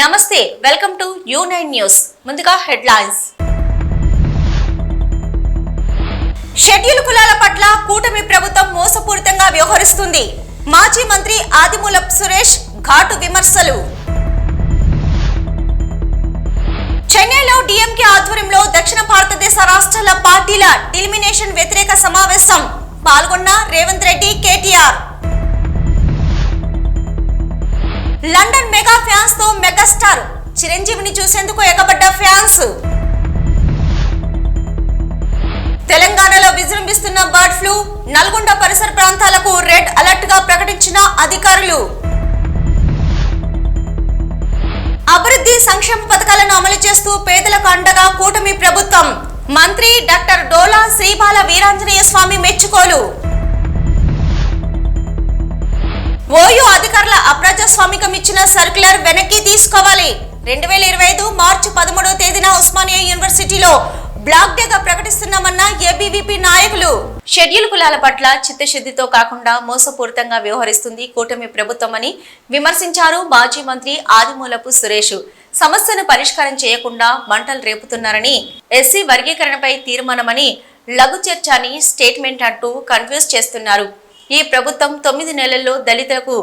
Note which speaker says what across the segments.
Speaker 1: నమస్తే welcome to U nine news. ముందుగా headlines. Schedule కులాల పట్ల కూటమి ప్రభుత్వం మోసపూరితంగా వ్యవహరిస్తుంది. మాజీ మంత్రి ఆదిమూలపు సురేష్ ఘాటు విమర్శలు. చెన్నైలో డిఎంకే ఆధ్వర్యంలో దక్షిణ భారతదేశ రాష్ట్రాల పార్టీల డిలిమినేషన్ వ్యతిరేక సమావేశం. పాల్గొన్న రేవంత్ రెడ్డి కేటీఆర్. లండన్ మెగా ఫ్యాన్స్తో మెగాస్టార్ చిరంజీవిని చూసేందుకు ఎగబడ్డ ఫ్యాన్స్. తెలంగాణలో విజృంభిస్తున్న బర్డ్ ఫ్లూ నల్గొండ పరిసర ప్రాంతాలకు రెడ్ అలర్ట్గా ప్రకటించిన అధికారులు. అభివృద్ధి సంక్షేమ పథకాలను అమలు చేస్తూ పేదలకు అండగా కూటమి ప్రభుత్వం. మంత్రి డాక్టర్ డోలా శ్రీబాల వీరాంజనేయ స్వామి మెచ్చుకోలు. ఓయూ అధికారుల అప్రజాస్వామికం ఇచ్చిన సర్క్యులర్ వెనక్కి తీసుకోవాలి. రెండు వేల ఇరవై ఐదు మార్చి పదమూడవ తేదీన ఉస్మానియా యూనివర్సిటీలో బ్లాక్ డేగా ప్రకటిస్తున్నామన్న ఏబీవీపీ నాయకులు. షెడ్యూల్ కులాల పట్ల చిత్తశుద్ధితో కాకుండా మోసపూరితంగా వ్యవహరిస్తుంది కూటమి ప్రభుత్వం అని విమర్శించారు మాజీ మంత్రి ఆదిమూలపు సురేష్. సమస్యను పరిష్కారం చేయకుండా మంటలు రేపుతున్నారని ఎస్సీ వర్గీకరణపై తీర్మానమని లఘు చర్చ అని స్టేట్మెంట్ అంటూ కన్ఫ్యూజ్ చేస్తున్నారు. ఈ ప్రభుత్వం తొమ్మిది నెలల్లో దళితులకు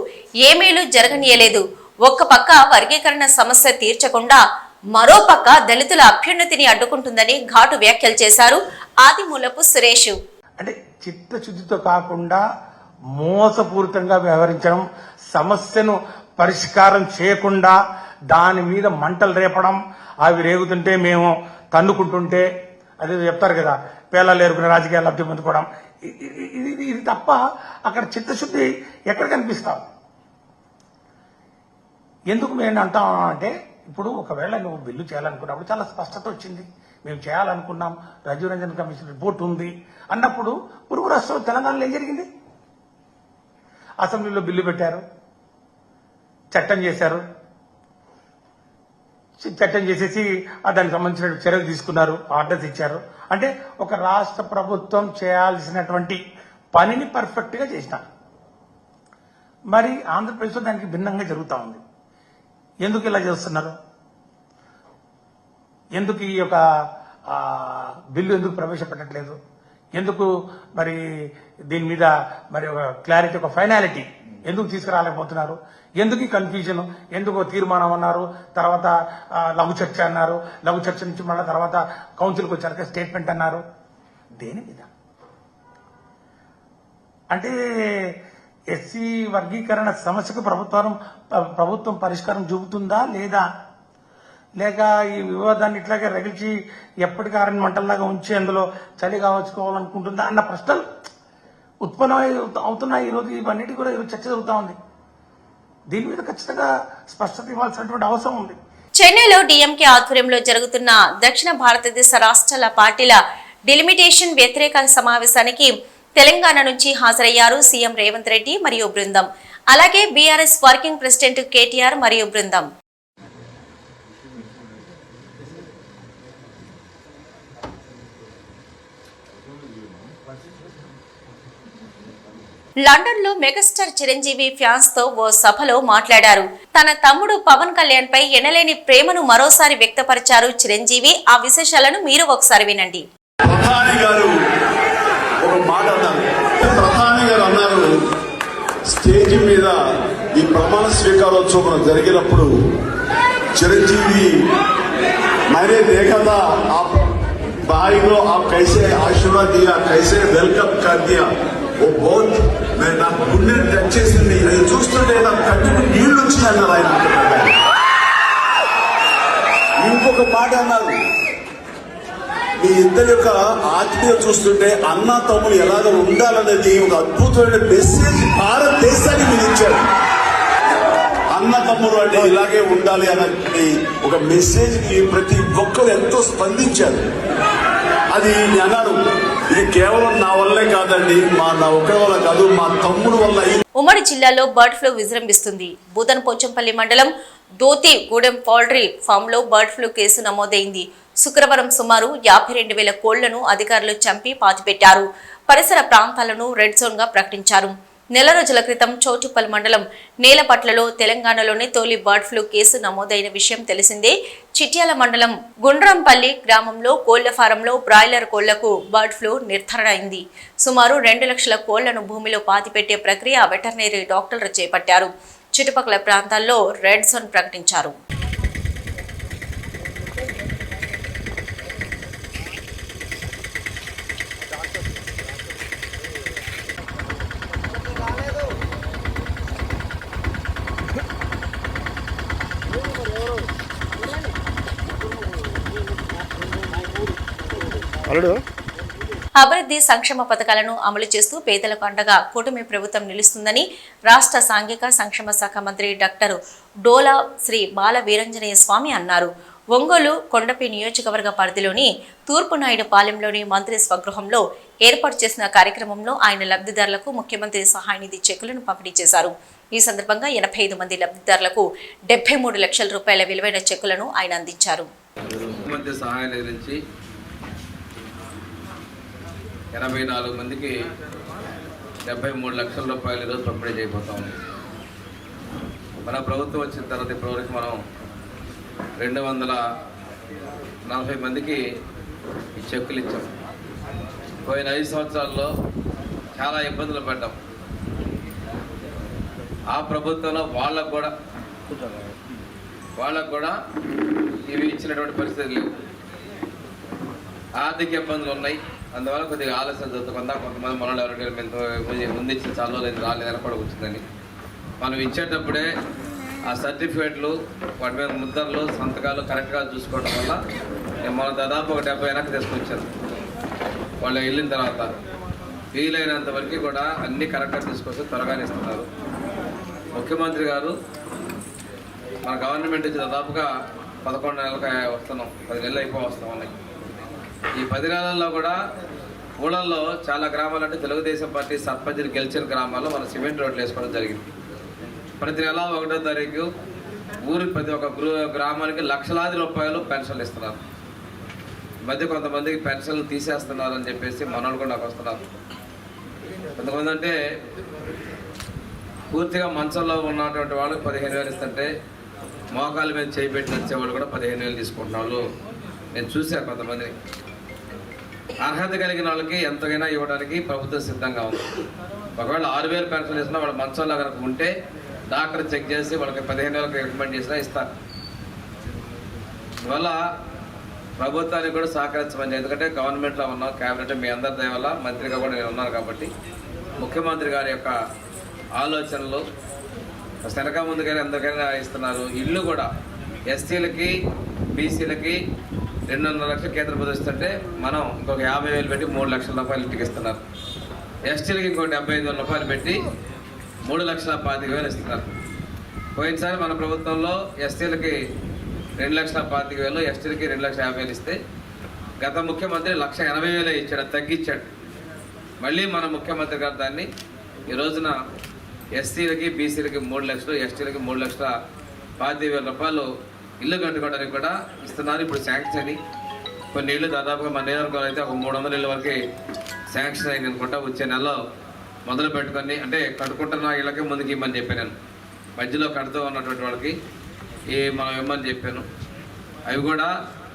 Speaker 1: ఏమీలు జరగనియలేదు. జరగనీయలేదు ఒక్క పక్క వర్గీకరణ సమస్య తీర్చకుండా మరో పక్క దళితుల అభ్యున్నతిని అడ్డుకుంటుందని ఘాటు వ్యాఖ్యలు చేశారు ఆదిమూలపు సురేష్.
Speaker 2: అంటే చిత్తశుద్ధితో కాకుండా మోసపూరితంగా వ్యవహరించడం సమస్యను పరిష్కారం చేయకుండా దాని మీద మంటలు రేపడం అవి రేగుతుంటే మేము తన్నుకుంటుంటే అదే చెప్తారు కదా పేలాలు ఏరుకునే రాజకీయాలు లబ్ధి పొందుకోవడం ఇది ఇది- తప్ప అక్కడ చిత్తశుద్ధి ఎక్కడ కనిపిస్తావు? ఎందుకు మేము అంటాం అంటే ఇప్పుడు ఒకవేళ నువ్వు బిల్లు చేయాలనుకున్నప్పుడు చాలా స్పష్టత వచ్చింది. మేము చేయాలనుకున్నాం రాజీవ్ రంజన్ కమిషన్ రిపోర్ట్ ఉంది అన్నప్పుడు పురుగు రాష్ట్రం తెలంగాణలో ఏం జరిగింది? అసెంబ్లీలో బిల్లు పెట్టారు చట్టం చేశారు చట్టం చేసేసి దానికి సంబంధించిన చర్యలు తీసుకున్నారు ఆర్డర్స్ ఇచ్చారు. అంటే ఒక రాష్ట్ర ప్రభుత్వం చేయాల్సినటువంటి పనిని పర్ఫెక్ట్గా చేసినారు. మరి ఆంధ్రప్రదేశ్లో దానికి భిన్నంగా జరుగుతూ ఉంది. ఎందుకు ఇలా చేస్తున్నారు? ఎందుకు ఈ యొక్క బిల్లు ఎందుకు ప్రవేశపెట్టట్లేదు? ఎందుకు మరి దీని మీద మరి ఒక క్లారిటీ ఒక ఫైనాలిటీ ఎందుకు తీసుకురాలేకపోతున్నారు? ఎందుకు ఈ కన్ఫ్యూజన్ ఎందుకు తీర్మానం అన్నారు? తర్వాత లఘు చర్చ అన్నారు. లఘు చర్చ నుంచి మళ్ళీ తర్వాత కౌన్సిల్కి వచ్చాక స్టేట్మెంట్ అన్నారు. దేని మీద? అంటే ఎస్సీ వర్గీకరణ సమస్యకు ప్రభుత్వం ప్రభుత్వం పరిష్కారం చూపుతుందా లేదా? లేక ఈ వివాదాన్ని ఇట్లాగే రగిల్చి ఎప్పటికారని మంటల్లాగా ఉంచి అందులో చలి కావచ్చుకోవాలనుకుంటుందా అన్న ప్రశ్నలు ఉత్పన్నమై అవుతున్నాయి. ఈరోజు ఇవన్నిటి కూడా ఈరోజు చర్చ జరుగుతూ ఉంది. దీని మీద ఖచ్చితంగా స్పష్టత ఇవ్వాల్సినటువంటి అవసరం ఉంది.
Speaker 1: చెన్నైలో డిఎంకే ఆధ్వర్యంలో జరుగుతున్న దక్షిణ భారతదేశ రాష్ట్రాల పార్టీల డిలిమిటేషన్ వ్యతిరేక సమావేశానికి తెలంగాణ నుంచి హాజరయ్యారు సీఎం రేవంత్ రెడ్డి మరియు బృందం. అలాగే బీఆర్ఎస్ వర్కింగ్ ప్రెసిడెంట్ కేటీఆర్ మరియు బృందం. లండన్లో మెగాస్టార్ చిరంజీవి ఫ్యాన్స్తో ఓ సభలో మాట్లాడారు. తన తమ్ముడు పవన్ కళ్యాణ్ పై ఎనలేని ప్రేమను మరోసారి వ్యక్తపరిచారు చిరంజీవి. ఆ విశేషాలను మీరు ఒకసారి వినండి.
Speaker 3: స్టేజ్ మీద ఈ ప్రమాణ స్వీకారోత్సవం జరిగినప్పుడు చిరంజీవి మరే ఆ ఆ కైసే కైసే వెల్కమ్ ఓ బోట్ మేము నాకు గుండెని టచ్ చేసింది. అది చూస్తుంటే నాకు కట్టుకు నీళ్ళు వచ్చిందన్నారు ఆయన. ఇంకొక మాట అన్నారు. మీ ఇద్దరి యొక్క ఆత్మీయ చూస్తుంటే అన్న తమ్ముడు ఎలాగ ఉండాలనేది ఒక అద్భుతమైన మెసేజ్ భారతదేశానికి మీరు ఇచ్చారు. అన్న తమ్ముడు అంటే ఇలాగే ఉండాలి అనే ఒక మెసేజ్ ప్రతి ఒక్కరు ఎంతో స్పందించారు. అది నేను అన్నాను. ఇది కేవలం నా వల్లే కాదండి మా నా ఒక్కరి వల్ల కాదు మా తమ్ముడు వల్ల
Speaker 1: ఉమ్మడి జిల్లాలో బర్డ్ ఫ్లూ విజృంభిస్తుంది. భూతన్ పోచంపల్లి మండలం దోతి గూడెం పౌల్ట్రీ ఫామ్లో బర్డ్ ఫ్లూ కేసు నమోదైంది. శుక్రవారం సుమారు యాభై రెండు వేల కోళ్ళను అధికారులు చంపి పాతిపెట్టారు. పరిసర ప్రాంతాలను రెడ్ జోన్గా ప్రకటించారు. నెల రోజుల క్రితం చౌటుప్పల్ మండలం నేలపట్లలో తెలంగాణలోని తొలి బర్డ్ ఫ్లూ కేసు నమోదైన విషయం తెలిసిందే. చిట్యాల మండలం గుండ్రంపల్లి గ్రామంలో కోళ్ళ ఫారంలో బ్రాయిలర్ కోళ్ళకు బర్డ్ ఫ్లూ నిర్ధారణ అయింది సుమారు రెండు లక్షల కోళ్ళను భూమిలో పాతిపెట్టే ప్రక్రియ వెటర్నరీ డాక్టర్లు చేపట్టారు. చుట్టుపక్కల ప్రాంతాల్లో రెడ్ జోన్ ప్రకటించారు. అభివృద్ధి సంక్షేమ పథకాలను అమలు చేస్తూ పేదలకు అండగా కూటమి ప్రభుత్వం నిలుస్తుందని రాష్ట్ర సాంఘిక సంక్షేమ శాఖ మంత్రి డాక్టర్ డోలా శ్రీ బాల వీరంజనేయ స్వామి అన్నారు. ఒంగోలు కొండపి నియోజకవర్గ పరిధిలోని తూర్పు నాయుడు పాలెంలోని మంత్రి స్వగృహంలో ఏర్పాటు చేసిన కార్యక్రమంలో ఆయన లబ్ధిదారులకు ముఖ్యమంత్రి సహాయ నిధి చెక్కులను పంపిణీ చేశారు. ఈ సందర్భంగా ఎనభై ఐదు మంది లబ్ధిదారులకు డెబ్బై మూడు లక్షల రూపాయల విలువైన చెక్కులను ఆయన అందించారు
Speaker 4: ముఖ్యమంత్రి సహాయ నిధి నుంచి ఎనభై నాలుగు మందికి డెబ్బై మూడు లక్షల రూపాయలు ఈరోజు పంపిణీ చేయబోతా ఉంది మన ప్రభుత్వం వచ్చిన తర్వాత ఇప్పటివరకు మనం రెండు వందల నలభై మందికి ఈ చెక్కులు ఇచ్చాం. పోయిన ఐదు సంవత్సరాల్లో చాలా ఇబ్బందులు పడ్డాం. ఆ ప్రభుత్వంలో వాళ్ళకు కూడా వాళ్ళకు కూడా ఇవి ఇచ్చినటువంటి పరిస్థితులు లేవు ఆర్థిక ఇబ్బందులు ఉన్నాయి. అందువల్ల కొద్దిగా ఆలస్యం జరుగుతుందా. కొంతమంది మనోళ్ళు ఎవరికైనా మేము ముందు ఇచ్చిన చాలా లేదు రాలేదు ఎనపడ వచ్చిందని మనం ఇచ్చేటప్పుడే ఆ సర్టిఫికేట్లు వాటి మీద ముద్రలు సంతకాలు కరెక్ట్గా చూసుకోవడం వల్ల మనం దాదాపు ఒక డెబ్బై వెనక్కి తీసుకొచ్చాను. వాళ్ళు వెళ్ళిన తర్వాత వీలైనంత వరకు కూడా అన్ని కరెక్ట్గా తీసుకొచ్చి త్వరగానే ఇస్తున్నారు. ముఖ్యమంత్రి గారు మన గవర్నమెంట్ నుంచి దాదాపుగా పదకొండు నెలలకు వస్తున్నాం. పది నెలలు అయిపో వస్తాం ఉన్నాయి ఈ పది నెలల్లో కూడా ఊళ్ళల్లో చాలా గ్రామాలు అంటే తెలుగుదేశం పార్టీ సర్పంచ్ని గెలిచిన గ్రామాల్లో మన సిమెంట్ రోడ్లు వేసుకోవడం జరిగింది. ప్రతి నెల ఒకటో తారీఖు ఊరి ప్రతి ఒక్క గ్రామానికి లక్షలాది రూపాయలు పెన్షన్లు ఇస్తున్నారు. మధ్య కొంతమందికి పెన్షన్లు తీసేస్తున్నారు అని చెప్పేసి మనోళ్ళు కూడా నాకు వస్తున్నారు. కొంతమంది అంటే పూర్తిగా మంచంలో ఉన్నటువంటి వాళ్ళు పదిహేను వేలు ఇస్తుంటే మోకాల మీద చేయి పెట్టి వచ్చేవాళ్ళు కూడా పదిహేను వేలు తీసుకుంటున్నారు. నేను చూశాను కొంతమందిని. అర్హత కలిగిన వాళ్ళకి ఎంతకైనా ఇవ్వడానికి ప్రభుత్వం సిద్ధంగా ఉంది. ఒకవేళ ఆరు వేలు పెన్షన్ ఇస్తున్నా వాళ్ళ మంచంలో కనుక ఉంటే డాక్టర్ చెక్ చేసి వాళ్ళకి పదిహేను వేలకు రికమెండ్ చేసినా ఇస్తారు. ఇవల్ల ప్రభుత్వానికి కూడా సహకరించమని ఎందుకంటే గవర్నమెంట్లో ఉన్నాం క్యాబినెట్ మీ అందరి దయ వల్ల మంత్రిగా కూడా నేను ఉన్నాను కాబట్టి ముఖ్యమంత్రి గారి యొక్క ఆలోచనలు శనక ముందుగానే అందరికైనా ఇస్తున్నారు. ఇల్లు కూడా ఎస్సీలకి బీసీలకి రెండున్నర లక్షలు కేంద్ర ప్రభుత్వం మనం ఇంకొక యాభై వేలు పెట్టి మూడు లక్షల రూపాయలు ఇంటికి ఇస్తున్నారు. ఎస్టీలకి ఇంకో డెబ్బై ఐదు వేల రూపాయలు పెట్టి మూడు లక్షల పాతిక వేలు ఇస్తున్నారు. పోయినసారి మన ప్రభుత్వంలో ఎస్టీలకి రెండు లక్షల పాతిక వేలు ఎస్టీలకి రెండు లక్షల యాభై వేలు ఇస్తే గత ముఖ్యమంత్రి లక్ష ఎనభై వేలు ఇచ్చాడు తగ్గించాడు మళ్ళీ మన ముఖ్యమంత్రి గారు దాన్ని ఈ రోజున ఎస్సీలకి బీసీలకి మూడు లక్షలు ఎస్టీలకి మూడు లక్షల పాతిక వేల రూపాయలు ఇల్లు కట్టుకోవడానికి కూడా ఇస్తున్నారు. ఇప్పుడు శాంక్షన్ అని కొన్ని ఇళ్ళు దాదాపుగా మన నియోజకవర్గంలో అయితే ఒక మూడు వందల ఇళ్ళ వరకు శాంక్షన్ అయింది అనుకుంటా వచ్చే నెలలో మొదలు పెట్టుకొని అంటే కట్టుకుంటున్న ఇళ్ళకి ముందుకు ఇమ్మని చెప్పాను నేను. మధ్యలో కడుతూ ఉన్నటువంటి వాళ్ళకి ఈ మనం ఇమ్మని చెప్పాను. అవి కూడా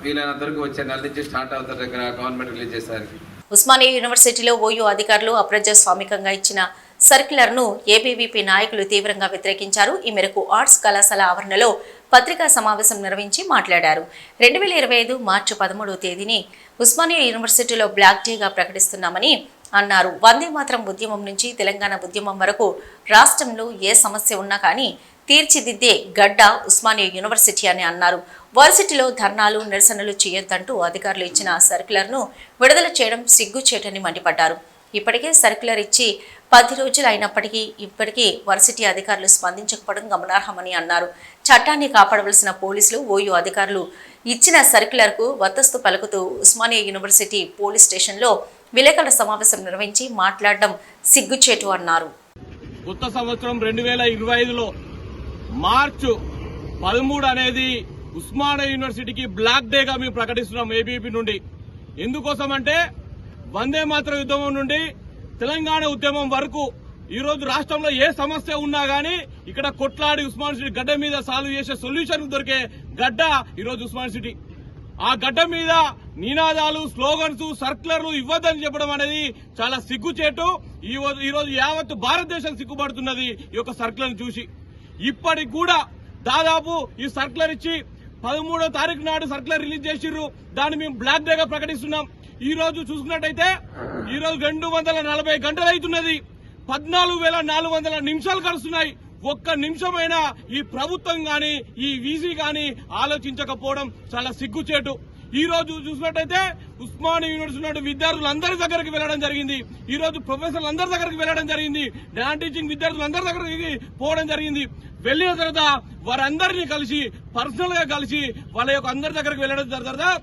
Speaker 4: వీలైనంత వరకు వచ్చే నెల నుంచి స్టార్ట్ అవుతారు దగ్గర గవర్నమెంట్ రిలీజ్ చేసేసరికి.
Speaker 1: ఉస్మానియా యూనివర్సిటీలో ఓయూ అధికారులు అప్రజాస్వామికంగా ఇచ్చిన సర్క్యులర్ను ఏబీవీపీ నాయకులు తీవ్రంగా వ్యతిరేకించారు. ఈ మేరకు ఆర్ట్స్ కళాశాల ఆవరణలో పత్రికా సమావేశం నిర్వహించి మాట్లాడారు. రెండు వేల ఇరవై ఐదు మార్చి పదమూడవ తేదీని ఉస్మానియా యూనివర్సిటీలో బ్లాక్ డేగా ప్రకటిస్తున్నామని అన్నారు. వందే మాత్రం ఉద్యమం నుంచి తెలంగాణ ఉద్యమం వరకు రాష్ట్రంలో ఏ సమస్య ఉన్నా కానీ తీర్చిదిద్దే గడ్డ ఉస్మానియా యూనివర్సిటీ అని అన్నారు. వర్సిటీలో ధర్నాలు నిరసనలు చేయొద్దంటూ అధికారులు ఇచ్చిన సర్క్యులర్ను విడుదల చేయడం సిగ్గుచేటని మండిపడ్డారు. ఇప్పటికే సర్క్యులర్ ఇచ్చి పది రోజులు అయినప్పటికీ ఇప్పటికీ వర్సిటీ అధికారులు స్పందించకపోవడం గమనార్హమని అన్నారు. చట్టాన్ని కాపాడవలసిన పోలీసులు ఓయూ అధికారులు ఇచ్చిన సర్క్యులర్కు వత్తస్తు పలుకుతూ ఉస్మానియా యూనివర్సిటీ పోలీస్ స్టేషన్లో విలేకరుల సమావేశం నిర్వహించి మాట్లాడడం సిగ్గుచేటు అన్నారు.
Speaker 5: కొత్త సంవత్సరం రెండు వేల ఇరవై ఐదులో మార్చు పదమూడు అనేది ఉస్మానియా యూనివర్సిటీకి బ్లాక్ డేగా మేము ప్రకటిస్తున్నాం ఏబీపీ నుండి. ఎందుకోసం అంటే వందే మాత్ర యుద్ధం నుండి తెలంగాణ ఉద్యమం వరకు ఈ రోజు రాష్ట్రంలో ఏ సమస్య ఉన్నా గానీ ఇక్కడ కొట్లాడి ఉస్మాన్ సిటీ గడ్డ మీద సాల్వ్ చేసే సొల్యూషన్ దొరికే గడ్డ ఈరోజు ఉస్మాన్ సిటీ. ఆ గడ్డ మీద నినాదాలు స్లోగన్స్ సర్క్యులర్లు ఇవ్వద్దని చెప్పడం అనేది చాలా సిగ్గుచేటు. ఈ రోజు యావత్ భారతదేశం సిగ్గుపడుతున్నది ఈ యొక్క సర్క్యులర్ చూసి. ఇప్పటికి కూడా దాదాపు ఈ సర్కులర్ ఇచ్చి పదమూడో తారీఖు నాడు సర్కులర్ రిలీజ్ చేసిర్రు. దాన్ని మేము బ్లాక్ డేగా ప్రకటిస్తున్నాం. ఈ రోజు చూసుకున్నట్టయితే ఈ రోజు రెండు వందల నలభై గంటలు అవుతున్నది. పద్నాలుగు వేల నాలుగు వందల నిమిషాలు కలుస్తున్నాయి ఒక్క నిమిషమైనా ఈ ప్రభుత్వం గాని ఈ వీసీ గాని ఆలోచించకపోవడం చాలా సిగ్గుచేటు. ఈ రోజు చూసినట్టయితే ఉస్మానియా యూనివర్సిటీ విద్యార్థులు విద్యార్థులందరి దగ్గరికి వెళ్ళడం జరిగింది. ఈ రోజు ప్రొఫెసర్లు అందరి దగ్గరికి వెళ్ళడం జరిగింది. నాన్ టీచింగ్ విద్యార్థులందరి దగ్గరికి పోవడం జరిగింది. వెళ్ళిన తర్వాత వారందరినీ కలిసి పర్సనల్గా కలిసి వాళ్ళ యొక్క అందరి దగ్గరికి వెళ్ళడం తర్వాత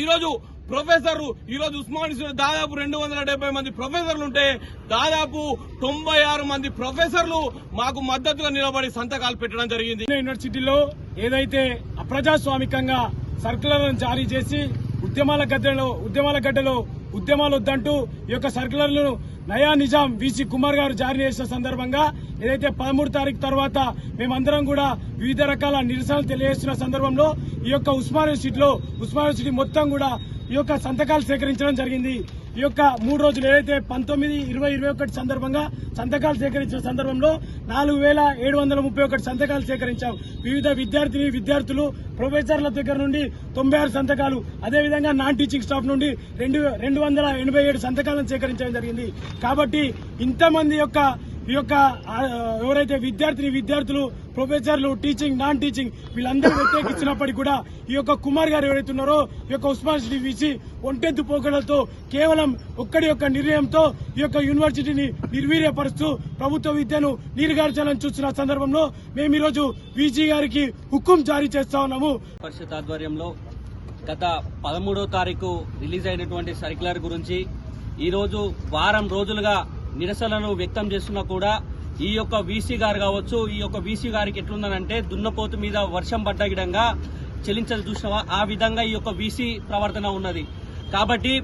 Speaker 5: ఈ రోజు ప్రొఫెసర్ ఈ రోజు ఉస్మానియా దాదాపు రెండు వందల డెబ్బై మంది ప్రొఫెసర్లు ఉంటే దాదాపు తొంభై ఆరు మంది ప్రొఫెసర్లు మాకు మద్దతుగా నిలబడి సంతకాలు పెట్టడం జరిగింది.
Speaker 6: యూనివర్సిటీలో ఏదైతే అప్రజాస్వామికంగా సర్కులర్లను జారీ చేసి ఉద్యమాల గడ్డలో ఉద్యమాల గడ్డలో ఉద్యమాలు వద్దంటూ ఈ యొక్క సర్కులర్లను నయా నిజాం వీసీ కుమార్ గారు జారీ చేసిన సందర్భంగా ఏదైతే పదమూడు తారీఖు తర్వాత మేమందరం కూడా వివిధ రకాల నిరసనలు తెలియజేస్తున్న సందర్భంలో ఈ యొక్క ఉస్మాన్ యూనివర్సిటీలో ఉస్మాన్ యూనివర్సిటీ మొత్తం కూడా ఈ యొక్క సంతకాలు సేకరించడం జరిగింది. ఈ యొక్క మూడు రోజులు ఏదైతే పంతొమ్మిది ఇరవై ఇరవై ఒకటి సందర్భంగా సంతకాలు సేకరించిన సందర్భంలో నాలుగు వేల ఏడు వందల ముప్పై ఒకటి సంతకాలు సేకరించాం. వివిధ విద్యార్థిని విద్యార్థులు ప్రొఫెసర్ల దగ్గర నుండి తొంభై ఆరు సంతకాలు అదేవిధంగా నాన్ టీచింగ్ స్టాఫ్ నుండి రెండు రెండు వందల ఎనభై ఏడు సంతకాలను సేకరించడం జరిగింది. కాబట్టి ఇంతమంది యొక్క ఈ యొక్క ఎవరైతే విద్యార్థిని విద్యార్థులు ప్రొఫెసర్లు టీచింగ్ నాన్ టీచింగ్ వీళ్ళందరూ వ్యతిరేకించినప్పటికీ కూడా ఈ యొక్క కుమార్ గారు ఎవరైతే ఉన్నారో ఈ యొక్క ఉస్మాన్ సిటీ ఒంటెత్తు పోకడలతో కేవలం ఒక్కడి యొక్క నిర్ణయంతో ఈ యొక్క యూనివర్సిటీని నిర్వీర్యపరుస్తూ ప్రభుత్వ విద్యను నీరుగార్చాలని చూస్తున్న సందర్భంలో మేము ఈరోజు వీజీ గారికి హుకుం జారీ చేస్తా ఉన్నాము.
Speaker 7: పరిషత్ ఆధ్వర్యంలో గత పదమూడో తారీఖు రిలీజ్ అయినటువంటి సర్క్యులర్ గురించి ఈరోజు వారం రోజులుగా నిరసనలు వ్యక్తం చేస్తున్నా కూడా ఈ యొక్క వీసీ గారు కావచ్చు ఈ యొక్క వీసీ గారికి ఎట్లుందనంటే దున్నపోతు మీద వర్షం పడ్డ విధంగా చెల్లించదు చూసినవా? ఆ విధంగా ఈ యొక్క వీసీ ప్రవర్తన ఉన్నది. కాబట్టి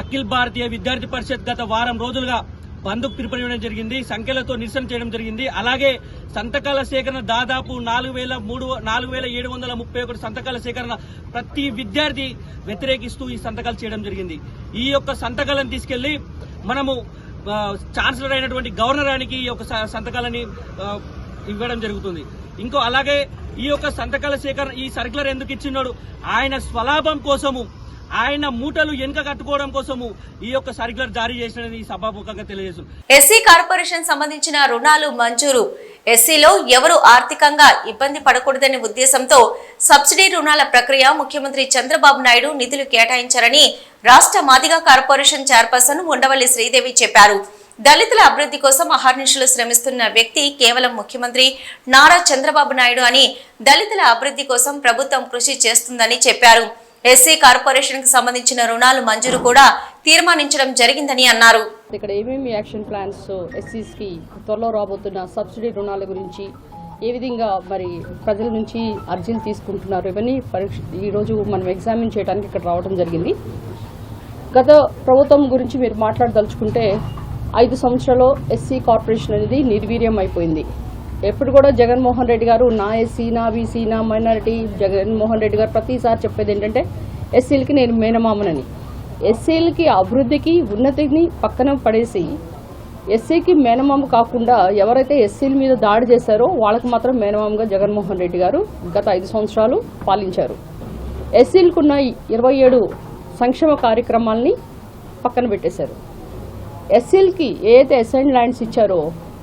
Speaker 7: అఖిల్ భారతీయ విద్యార్థి పరిషత్ గత వారం రోజులుగా బంధుకు పిలుపునివ్వడం జరిగింది. సంఖ్యలతో నిరసన చేయడం జరిగింది. అలాగే సంతకాల సేకరణ దాదాపు నాలుగు వేల మూడు నాలుగు వేల ఏడు వందల ముప్పై ఒకటి సంతకాల సేకరణ ప్రతి విద్యార్థి వ్యతిరేకిస్తూ ఈ సంతకాలు చేయడం జరిగింది. ఈ యొక్క సంతకాలను తీసుకెళ్ళి మనము ఛాన్సలర్ అయినటువంటి గవర్నర్ ఆయనకి ఈ యొక్క స- సంతకాలని ఇవ్వడం జరుగుతుంది. ఇంకో అలాగే ఈ యొక్క సంతకాల సేకరణ ఈ సర్కులర్ ఎందుకు ఇచ్చినాడు? ఆయన స్వలాభం కోసము ఆయన మూటలు వెనుక కట్టుకోవడం కోసము ఈ యొక్క సర్కులర్ జారీ చేసినది ఈ సభాముఖంగా తెలియజేస్తుంది
Speaker 1: ఎస్సీ కార్పొరేషన్ సంబంధించిన రుణాలు మంజూరు. ఎస్సీలో ఎవరు ఆర్థికంగా ఇబ్బంది పడకూడదనే ఉద్దేశంతో సబ్సిడీ రుణాల ప్రక్రియ ముఖ్యమంత్రి చంద్రబాబు నాయుడు నిధులు కేటాయించారని రాష్ట్ర మాదిగ కార్పొరేషన్ చైర్పర్సన్ ఉండవల్లి శ్రీదేవి చెప్పారు. దళితుల అభివృద్ధి కోసం అహర్నిశలు శ్రమిస్తున్న వ్యక్తి కేవలం ముఖ్యమంత్రి నారా చంద్రబాబు నాయుడు అని దళితుల అభివృద్ధి కోసం ప్రభుత్వం కృషి చేస్తుందని చెప్పారు. ఎస్సీ కార్పొరేషన్కి సంబంధించిన రుణాలు మంజూరు కూడా తీర్మానించడం జరిగిందని అన్నారు.
Speaker 8: ఇక్కడ ఏమేమి యాక్షన్ ప్లాన్స్ ఎస్సీస్కి త్వరలో రాబోతున్న సబ్సిడీ రుణాల గురించి ఏ విధంగా మరి ప్రజల నుంచి అర్జీలు తీసుకుంటున్నారు ఇవన్నీ పరీక్ష ఈరోజు మనం ఎగ్జామిన్ చేయడానికి ఇక్కడ రావడం జరిగింది. గత ప్రభుత్వం గురించి మీరు మాట్లాడదలుచుకుంటే ఐదు సంవత్సరాలు ఎస్సీ కార్పొరేషన్ అనేది నిర్వీర్యం అయిపోయింది ఎప్పుడు కూడా జగన్మోహన్ రెడ్డి గారు నా ఎస్సీ నా బీసీ నా మైనారిటీ జగన్మోహన్ రెడ్డి గారు ప్రతిసారి చెప్పేది ఏంటంటే ఎస్సీలకి నేను మేనమామనని. ఎస్సీలకి అభివృద్ధికి ఉన్నతిని పక్కన పడేసి ఎస్సీకి మేనమామ కాకుండా ఎవరైతే ఎస్సీల మీద దాడి చేశారో వాళ్ళకి మాత్రం మేనమామగా జగన్మోహన్ రెడ్డి గారు గత ఐదు సంవత్సరాలు పాలించారు. ఎస్సీలకున్న ఇరవై ఏడు సంక్షేమ కార్యక్రమాల్ని పక్కన పెట్టేశారు. ఎస్సీలకి ఏదైతే ఎస్ఐన్ ల్యాండ్స్ ఇచ్చారో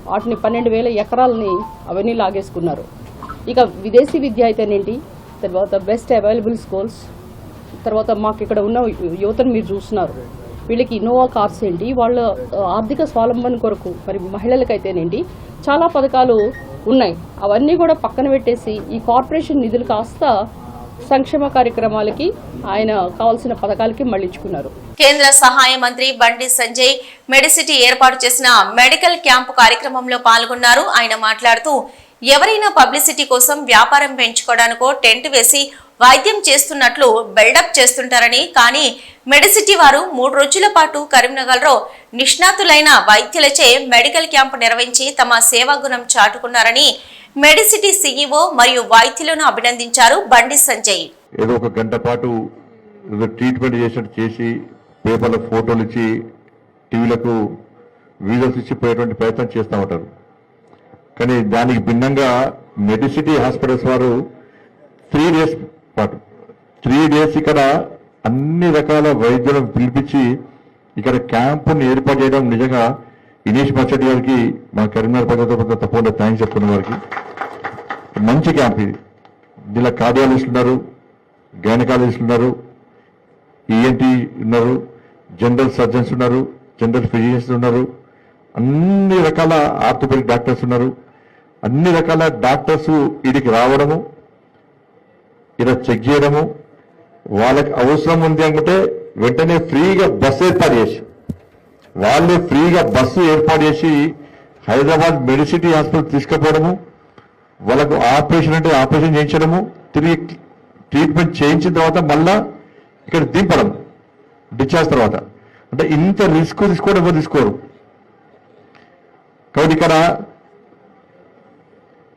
Speaker 8: వాటిని పన్నెండు వేల ఎకరాలని అవన్నీ లాగేసుకున్నారు. ఇక విదేశీ విద్య అయితేనేంటి? తర్వాత బెస్ట్ అవైలబుల్ స్కూల్స్ తర్వాత మాకు ఇక్కడ ఉన్న యువతను మీరు చూస్తున్నారు. వీళ్ళకి ఇన్నోవా కార్స్ ఏంటి? వాళ్ళ ఆర్థిక స్వావలంబన కొరకు మరి మహిళలకైతేనేంటి? చాలా పథకాలు ఉన్నాయి. అవన్నీ కూడా పక్కన పెట్టేసి ఈ కార్పొరేషన్ నిధులు కాస్త సంక్షేమ కార్యక్రమాలకి ఆయన కావాల్సిన పథకాలకి మళ్ళించుకున్నారు
Speaker 1: కేంద్ర సహాయ మంత్రి బండి సంజయ్ మెడిసిటీ ఏర్పాటు చేసిన మెడికల్ క్యాంపు కార్యక్రమంలో పాల్గొన్నారు. ఆయన మాట్లాడుతూ ఎవరైనా పబ్లిసిటీ కోసం వ్యాపారం పెంచుకోవడానికో టెంట్ వేసి వైద్యం చేస్తున్నట్లు బిల్డప్ చేస్తుంటారని కానీ మెడిసిటీ వారు మూడు రోజుల పాటు కరీంనగర్లో నిష్ణాతులైన వైద్యులచే మెడికల్ క్యాంపు నిర్వహించి తమ సేవా గుణం చాటుకున్నారని మెడిసిటీ సీఈఓ మరియు వైద్యులను అభినందించారు బండి సంజయ్.
Speaker 9: ఏదో ఒక గంట పాటు ఏదో ట్రీట్మెంట్ చేసినట్టు చేసి పేపర్ల ఫోటోలు ఇచ్చి టీవీలకు వీడియోస్ ఇచ్చి పోయేటువంటి ప్రయత్నం చేస్తూ ఉంటారు. కానీ దానికి భిన్నంగా మెడిసిటీ హాస్పిటల్స్ వారు త్రీ డేస్ పాటు త్రీ డేస్ ఇక్కడ అన్ని రకాల వైద్యులను పిలిపించి ఇక్కడ క్యాంపును ఏర్పాటు చేయడం నిజంగా ఇనీష్ మచ్చటి గారికి మా కరీంనగర్ ప్రజలతో తప్పకుండా థ్యాంక్స్ చెప్తున్న వారికి. మంచి క్యాంప్ ఇది. దీనిలో కార్డియాలజిస్ట్ ఉన్నారు గైనకాలజిస్ట్ ఉన్నారు ఈఎన్టీ ఉన్నారు జనరల్ సర్జన్స్ ఉన్నారు జనరల్ ఫిజిషియన్స్ ఉన్నారు అన్ని రకాల ఆర్థోపెడిక్ డాక్టర్స్ ఉన్నారు. అన్ని రకాల డాక్టర్స్ వీడికి రావడము ఇలా చెక్ చేయడము వాళ్ళకి అవసరం ఉంది అనుకుంటే వెంటనే ఫ్రీగా బస్ ఏర్పాటు చేసి వాళ్ళే ఫ్రీగా బస్సు ఏర్పాటు చేసి హైదరాబాద్ మెడిసిటీ హాస్పిటల్ తీసుకుపోవడము వాళ్ళకు ఆపరేషన్ అంటే ఆపరేషన్ చేయించడము తిరిగి ట్రీట్మెంట్ చేయించిన తర్వాత మళ్ళా ఇక్కడ దింపడం డిశ్చార్జ్ తర్వాత. అంటే ఇంత రిస్క్ తీసుకోవడం ఎవరు తీసుకోరు. కాబట్టి ఇక్కడ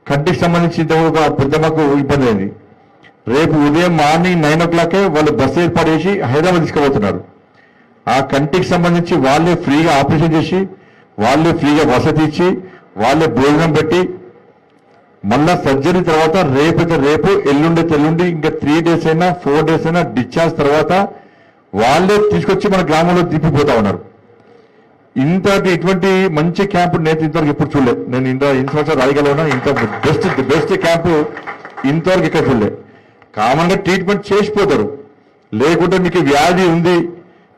Speaker 9: కంటికి సంబంధించి ఒక పెద్దమ్మకు ఇబ్బంది అయింది. రేపు ఉదయం మార్నింగ్ నైన్ ఓ క్లాకే వాళ్ళు బస్సు ఏర్పాటు చేసి హైదరాబాద్ తీసుకుపోతున్నారు. ఆ కంటికి సంబంధించి వాళ్ళే ఫ్రీగా ఆపరేషన్ చేసి వాళ్ళే ఫ్రీగా వసతి ఇచ్చి వాళ్ళే భోజనం పెట్టి మళ్ళా సర్జరీ తర్వాత రేపైతే రేపు ఎల్లుండి ఎల్లుండి ఇంకా త్రీ డేస్ అయినా ఫోర్ డేస్ అయినా డిశ్చార్జ్ తర్వాత వాళ్ళే తీసుకొచ్చి మన గ్రామంలో దింపిపోతా ఉన్నారు. ఇంత ఇటువంటి మంచి క్యాంపు నేను ఇంతవరకు ఎప్పుడు చూడలేదు నేను ఇంత ఇన్ని సంవత్సరాలు ఇంత బెస్ట్ బెస్ట్ క్యాంపు ఇంతవరకు ఇక్కడ చూడలే. కామన్గా ట్రీట్మెంట్ చేసిపోతారు. లేకుంటే మీకు వ్యాధి ఉంది.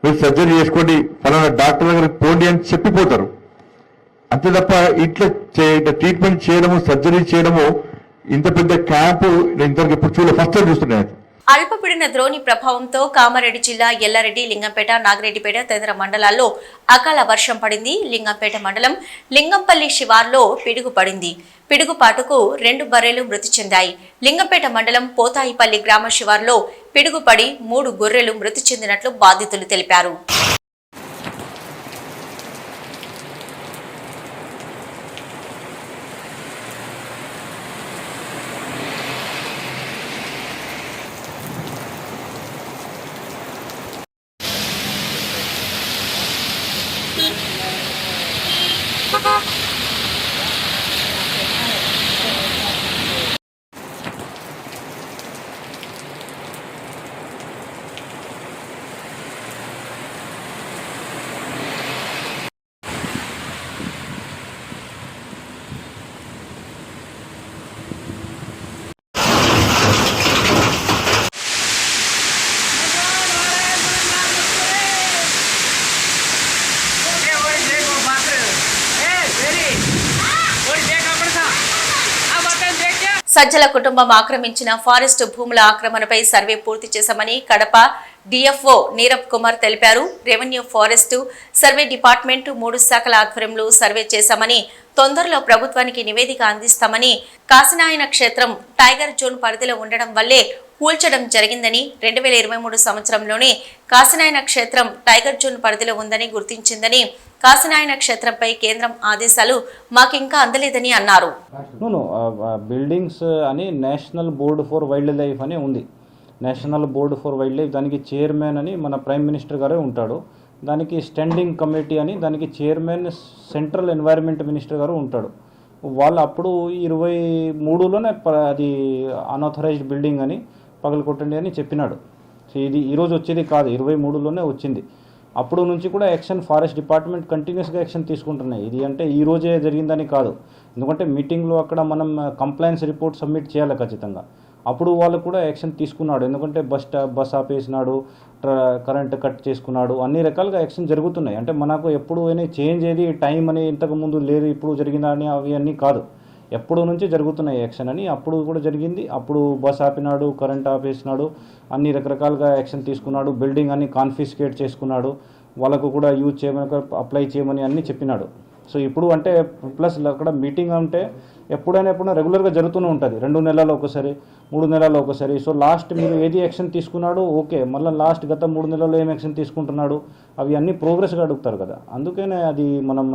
Speaker 9: మీరు సర్జరీ చేసుకోండి ఫలానా డాక్టర్ దగ్గరికి పోండి అని చెప్పిపోతారు. అంతే తప్ప ఇట్లా ట్రీట్మెంట్ చేయడము సర్జరీ చేయడము ఇంత పెద్ద క్యాంపు ఇంతవరకు ఎప్పుడు చూడలేదు. ఫస్ట్ టైం చూస్తున్నాయి
Speaker 1: అల్పపీడన ద్రోణి ప్రభావంతో కామారెడ్డి జిల్లా ఎల్లారెడ్డి లింగంపేట నాగిరెడ్డిపేట తదితర మండలాల్లో అకాల వర్షం పడింది. లింగంపేట మండలం లింగంపల్లి శివార్లో పిడుగు పడింది. పిడుగుపాటుకు రెండు బర్రెలు మృతి చెందాయి. లింగంపేట మండలం పోతాయిపల్లి గ్రామ శివార్లో పిడుగుపడి మూడు గొర్రెలు మృతి చెందినట్లు బాధితులు తెలిపారు. సజ్జల కుటుంబం ఆక్రమించిన ఫారెస్ట్ భూముల ఆక్రమణపై సర్వే పూర్తి చేశామని కడప డిఎఫ్ఓ నీరబ్ కుమార్ తెలిపారు. రెవెన్యూ ఫారెస్ట్ సర్వే డిపార్ట్మెంట్ మూడు శాఖల ఆధ్వర్యంలో సర్వే చేశామని తొందరలో ప్రభుత్వానికి నివేదిక అందిస్తామని కాసినాయన క్షేత్రం టైగర్ జోన్ పరిధిలో ఉండడం వల్లే కూల్చడం జరిగిందని రెండు వేల ఇరవై మూడు సంవత్సరంలోనే కాశీనాయన క్షేత్రం టైగర్ జోన్ పరిధిలో ఉందని గుర్తించిందని కాశీనాయన క్షేత్రంపై కేంద్రం ఆదేశాలు మాకింకా అందలేదని అన్నారు.
Speaker 10: బిల్డింగ్స్ అని national board for wild life అని ఉంది. National board for wild life దానికి చైర్మన్ అని మన ప్రైమ్ మినిస్టర్ గారే ఉంటాడు. దానికి స్టాండింగ్ కమిటీ అని దానికి చైర్మన్ సెంట్రల్ ఎన్వైరన్మెంట్ మినిస్టర్ గారు ఉంటాడు. వాళ్ళు అప్పుడు ఇరవై మూడులోనే ప- అది అన్ఆథరైజ్డ్ బిల్డింగ్ అని పగలకొట్టండి అని చెప్పినాడు. సో ఇది ఈరోజు వచ్చేది కాదు ఇరవై మూడులోనే వచ్చింది. అప్పుడు నుంచి కూడా యాక్షన్ ఫారెస్ట్ డిపార్ట్మెంట్ కంటిన్యూస్గా యాక్షన్ తీసుకుంటున్నాయి. ఇది అంటే ఈ రోజే జరిగిందని కాదు. ఎందుకంటే మీటింగ్లో అక్కడ మనం కంప్లైంట్స్ రిపోర్ట్ సబ్మిట్ చేయాలి ఖచ్చితంగా. అప్పుడు వాళ్ళు కూడా యాక్షన్ తీసుకున్నాడు. ఎందుకంటే బస్ బస్ ఆపేసినాడు కరెంట్ కట్ చేసుకున్నాడు అన్ని రకాలుగా యాక్షన్ జరుగుతున్నాయి. అంటే మనకు ఎప్పుడు అయినా చేంజ్ ఏది టైం అని ఇంతకు ముందు లేదు ఇప్పుడు జరిగిందా అని అవి అన్నీ కాదు. ఎప్పుడు నుంచి జరుగుతున్నాయి యాక్షన్ అని అప్పుడు కూడా జరిగింది. అప్పుడు బస్ ఆపినాడు కరెంట్ ఆపేసినాడు అన్ని రకరకాలుగా యాక్షన్ తీసుకున్నాడు బిల్డింగ్ అన్ని కాన్ఫిస్కేట్ చేసుకున్నాడు వాళ్ళకు కూడా యూజ్ చేయమని అప్లై చేయమని అన్ని చెప్పినాడు. సో ఇప్పుడు అంటే ప్లస్ అక్కడ మీటింగ్ అంటే ఎప్పుడైనా ఎప్పుడైనా రెగ్యులర్గా జరుగుతూనే ఉంటుంది. రెండు నెలల్లో ఒకసారి మూడు నెలల్లో ఒకసారి. సో లాస్ట్ మీరు ఏది యాక్షన్ తీసుకున్నాడో ఓకే. మళ్ళీ లాస్ట్ గత మూడు నెలల్లో ఏం యాక్షన్ తీసుకుంటున్నాడు అవి అన్నీ ప్రోగ్రెస్గా అడుగుతారు కదా. అందుకనే అది మనం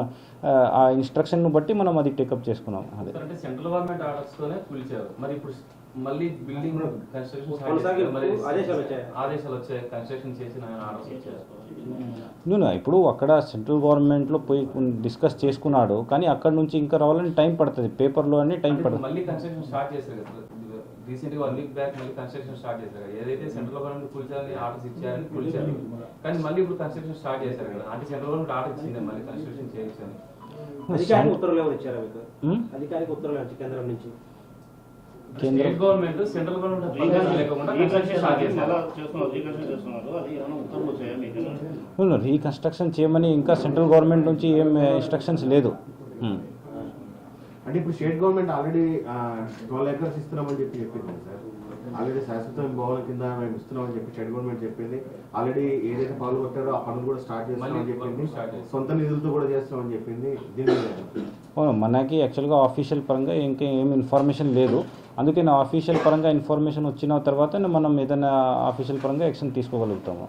Speaker 10: ఆ, ఇన్స్ట్రక్షన్ను బట్టి మనం అది టేకప్ చేసుకున్నాం. అదే.
Speaker 11: సెంట్రల్ గవర్నమెంట్ ఆర్డర్స్తోనే మరి ఇప్పుడు మళ్ళీ బిల్డింగ్ కన్స్ట్రక్షన్ ఆదేశాలు వచ్చాయి? కన్స్ట్రక్షన్ చేసిన ఆర్డర్స్ వచ్చాయి
Speaker 10: నేను ఇప్పుడు అక్కడ సెంట్రల్ గవర్నమెంట్లో పోయి డిస్కస్ చేసుకున్నాడు. కానీ అక్కడ నుంచి ఇంకా రావాలని టైం పడుతుంది. పేపర్లో అని టైం పడుతుంది.
Speaker 11: మళ్ళీ కన్స్ట్రక్షన్ స్టార్ట్ చేశారు కదా. రీసెంట్గా వన్ వీక్ బ్యాక్ మళ్ళీ కన్స్ట్రక్షన్ స్టార్ట్ చేశారు కదా. ఏదైతే సెంట్రల్ గవర్నమెంట్ కూల్చాలని ఆర్డర్స్ ఇచ్చారని కూల్చారు. కానీ మళ్ళీ ఇప్పుడు కన్స్ట్రక్షన్ స్టార్ట్ చేశారు కదా. అంటే సెంట్రల్ గవర్నమెంట్ ఆర్డర్ ఇచ్చింది మళ్ళీ కన్స్ట్రక్షన్ చేయొచ్చని
Speaker 10: ఉమ్? కేంద్రం
Speaker 11: state government central government permission లేకుండా స్టార్ట్ చేశారు.
Speaker 10: అవును, రీకన్స్ట్రక్షన్ చేయమని ఇంకా సెంట్రల్ గవర్నమెంట్ నుంచి ఏం ఇన్స్ట్రక్షన్స్ లేదు.
Speaker 12: అంటే ఇప్పుడు state government already twelve acres ఇస్తున్నామని చెప్పి చెప్పింది సార్. ఆల్రెడీ శాశ్వత భవనం కింద మేము ఇస్తున్నామని చెప్పి స్టేట్ గవర్నమెంట్ చెప్పింది. ఆల్రెడీ ఏదైతే పనులు కొట్టారో ఆ పనులు కూడా స్టార్ట్ చేస్తామని చెప్పింది. సొంత నిధులతో కూడా చేస్తామని చెప్పింది. దీని
Speaker 10: మనకి యాక్చువల్గా ఆఫీషియల్ పరంగా ఇంకా ఏం ఇన్ఫర్మేషన్ లేదు. అందుకే నా ఆఫీషియల్ పరంగా ఇన్ఫర్మేషన్ వచ్చిన తర్వాత మనం ఏదైనా ఆఫీషియల్ పరంగా యాక్షన్ తీసుకోగలుగుతాము.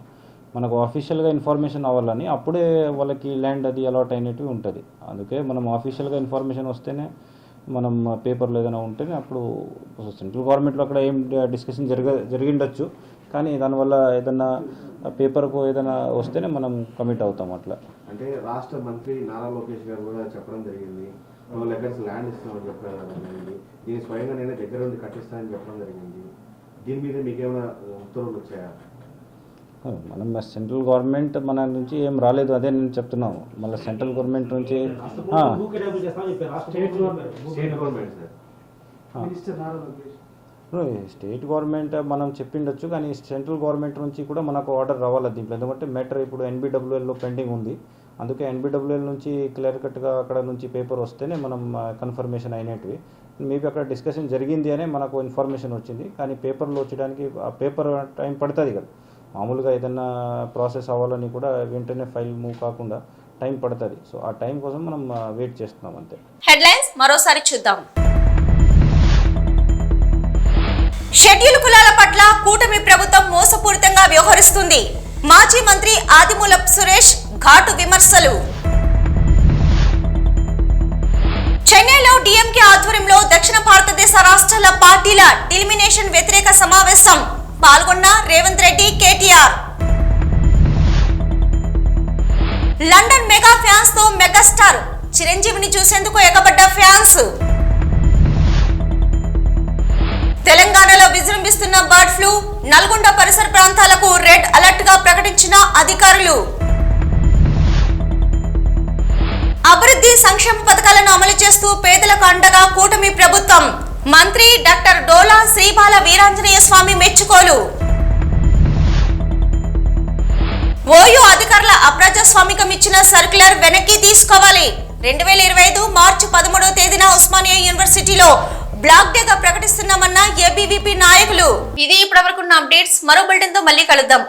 Speaker 10: మనకు ఆఫీషియల్గా ఇన్ఫర్మేషన్ అవ్వాలని అప్పుడే వాళ్ళకి ల్యాండ్ అది అలాట్ అయినట్టు ఉంటుంది. అందుకే మనం ఆఫీషియల్గా ఇన్ఫర్మేషన్ వస్తేనే మనం పేపర్లో ఏదైనా ఉంటేనే అప్పుడు సెంట్రల్ గవర్నమెంట్లో అక్కడ ఏం డిస్కషన్ జరగ జరిగిండొచ్చు కానీ దానివల్ల ఏదైనా పేపర్కు ఏదైనా వస్తేనే మనం కమిట్ అవుతాం అట్లా.
Speaker 12: అంటే రాష్ట్ర మంత్రి నారా లోకేష్ గారు కూడా చెప్పడం జరిగింది. ట్వెల్వ్ ఎకర్స్ ల్యాండ్ ఇస్తామని చెప్పడం జరిగింది దీన్ని స్వయంగా నేనే దగ్గర ఉండి కట్టిస్తానని చెప్పడం జరిగింది. దీని మీద మీకేమైనా ఉత్తర్వులు వచ్చాయా?
Speaker 10: మనం సెంట్రల్ గవర్నమెంట్ మన నుంచి ఏం రాలేదు. అదే నేను చెప్తున్నాను. మళ్ళీ సెంట్రల్ గవర్నమెంట్ నుంచి
Speaker 12: స్టేట్ గవర్నమెంట్
Speaker 10: స్టేట్ గవర్నమెంట్ మనం చెప్పిండొచ్చు కానీ సెంట్రల్ గవర్నమెంట్ నుంచి కూడా మనకు ఆర్డర్ రావాలి దీంట్లో? ఎందుకంటే మ్యాటర్ ఇప్పుడు ఎన్బిడబ్ల్యూఎల్లో పెండింగ్ ఉంది. అందుకే ఎన్బిడబ్ల్యూఎల్ నుంచి క్లియర్ కట్గా అక్కడ నుంచి పేపర్ వస్తేనే మనం కన్ఫర్మేషన్ అయినట్టువి. మేబీ అక్కడ డిస్కషన్ జరిగింది అనే మనకు ఇన్ఫర్మేషన్ వచ్చింది. కానీ పేపర్లో వచ్చడానికి ఆ పేపర్ టైం పడుతుంది కదా. మామూలుగా ఏదైనా ప్రాసెస్ అవ్వాలని కూడా వెంటనే ఫైల్ మూవ్ కాకుండా టైం పడుతుంది. సో ఆ టైం కోసం మనం వెయిట్ చేస్తున్నాం అంతే.
Speaker 1: హెడ్లైన్స్ మరోసారి చూద్దాం. షెడ్యూల్ కులాల పట్ల కూటమి ప్రభుత్వం మోసపూరితంగా వ్యవహరిస్తుంది. మాజీ మంత్రి ఆదిమూలపు సురేష్ ఘాటు విమర్శలు. చెన్నైలో డిఎంకే ఆధ్వర్యంలో దక్షిణ భారతదేశ రాష్ట్రాల పార్టీల డిలిమినేషన్ వ్యతిరేక సమావేశం. పాల్గొన్న రేవంత్ రెడ్డి కేటీఆర్. లండన్ మెగా ఫ్యాన్స్తో మెగాస్టార్ చిరంజీవిని చూసేందుకు ఎగబడ్డ ఫ్యాన్స్. తెలంగాణలో విజృంభిస్తున్న బర్డ్ ఫ్లూ నల్గొండ పరిసర ప్రాంతాలకు రెడ్ అలర్ట్గా ప్రకటించిన అధికారులు. అభివృద్ధి సంక్షేమ పథకాలను అమలు చేస్తూ పేదలకు అండగా కూటమి ప్రభుత్వం. మంత్రి డాక్టర్ డోలా శ్రీబాల వీరాంజనేయ స్వామి మెచ్చుకోలు. ఓయూ అధికారుల అప్రజాస్వామికం ఇచ్చిన సర్క్యులర్ వెనక్కి తీసుకోవాలి. రెండు వేల ఇరవై ఐదు మార్చి పదమూడవ తేదీన ఉస్మానియా యూనివర్సిటీలో బ్లాక్ డేగా ప్రకటిస్తున్నామన్న ఏబీవీపీ నాయకులు. ఇది ఇప్పటివరకు అప్డేట్స్ మరో బులెటిన్తో మళ్ళీ కలుద్దాం.